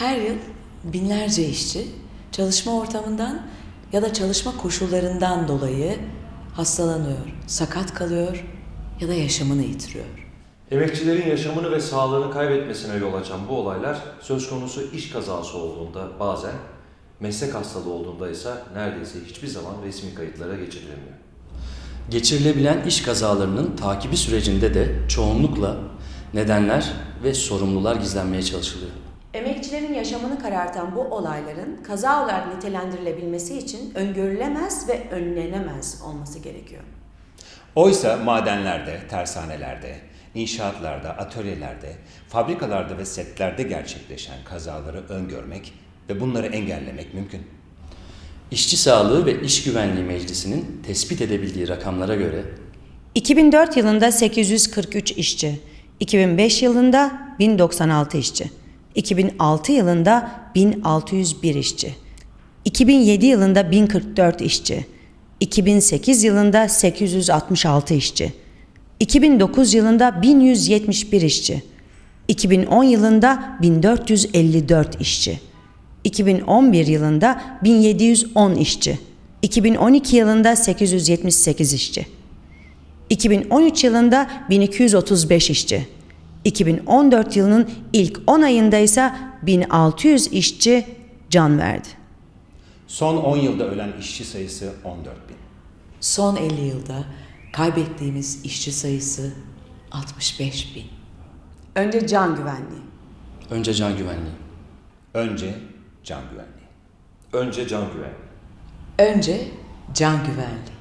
Her yıl binlerce işçi çalışma ortamından ya da çalışma koşullarından dolayı hastalanıyor, sakat kalıyor ya da yaşamını yitiriyor. Emekçilerin yaşamını ve sağlığını kaybetmesine yol açan bu olaylar söz konusu iş kazası olduğunda bazen, meslek hastalığı olduğunda ise neredeyse hiçbir zaman resmi kayıtlara geçirilmiyor. Geçirilebilen iş kazalarının takibi sürecinde de çoğunlukla nedenler ve sorumlular gizlenmeye çalışılıyor. Emekçilerin yaşamını karartan bu olayların kaza olarak nitelendirilebilmesi için öngörülemez ve önlenemez olması gerekiyor. Oysa madenlerde, tersanelerde, inşaatlarda, atölyelerde, fabrikalarda ve setlerde gerçekleşen kazaları öngörmek ve bunları engellemek mümkün. İşçi Sağlığı ve İş Güvenliği Meclisi'nin tespit edebildiği rakamlara göre 2004 yılında 843 işçi, 2005 yılında 1096 işçi, 2006 yılında 1601 işçi, 2007 yılında 1044 işçi, 2008 yılında 866 işçi, 2009 yılında 1171 işçi, 2010 yılında 1454 işçi, 2011 yılında 1710 işçi, 2012 yılında 878 işçi. 2013 yılında 1235 işçi. 2014 yılının ilk 10 ayında ise 1600 işçi can verdi. Son 10 yılda ölen işçi sayısı 14 bin. Son 50 yılda kaybettiğimiz işçi sayısı 65 bin. Önce can güvenliği. önce can güvenliği, Önce can güvenliği. Önce can güvenliği. Önce can güvenliği.